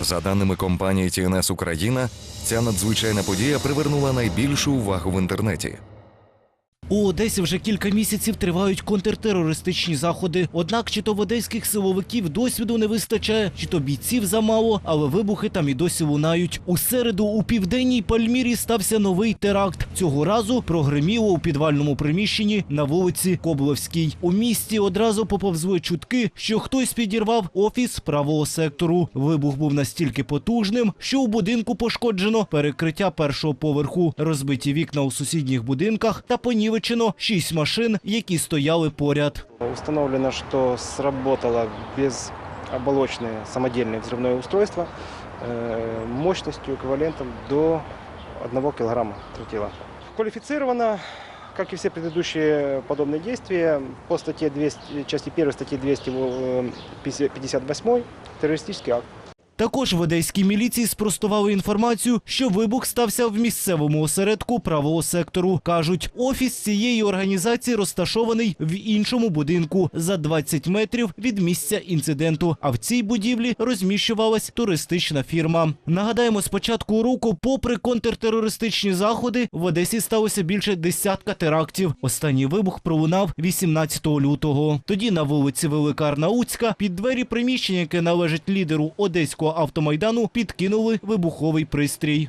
За даними компанії TNS Україна, ця надзвичайна подія привернула найбільшу увагу в інтернеті. У Одесі вже кілька місяців тривають контртерористичні заходи. Однак чи то в одеських силовиків досвіду не вистачає, чи то бійців замало, але вибухи там і досі лунають. У середу у південній Пальмірі стався новий теракт Цього разу прогреміло у підвальному приміщенні на вулиці Коблевській. У місті одразу поповзли чутки, що хтось підірвав офіс правого сектору. Вибух був настільки потужним, що у будинку пошкоджено перекриття першого поверху, розбиті вікна у сусідніх будинках та понівечено шість машин, які стояли поряд. Установлено, что сработало безоболочное самодельное взрывное устройство э, мощностью эквивалентом до 1 килограмма тротила. Квалифицировано, как и все предыдущие подобные действия, по статье 200, части 1 статьи 258 террористический акт. Також в одеській міліції спростували інформацію, що вибух стався в місцевому осередку правого сектору. кажуть, офіс цієї організації розташований в іншому будинку за 20 метрів від місця інциденту. А в цій будівлі розміщувалась туристична фірма. Нагадаємо, з початку року, попри контртерористичні заходи, в Одесі сталося більше десятка терактів. Останній вибух пролунав 18 лютого. Тоді на вулиці Велика Арнауцька під двері приміщення, яке належить лідеру одеського автомайдану, підкинули вибуховий пристрій.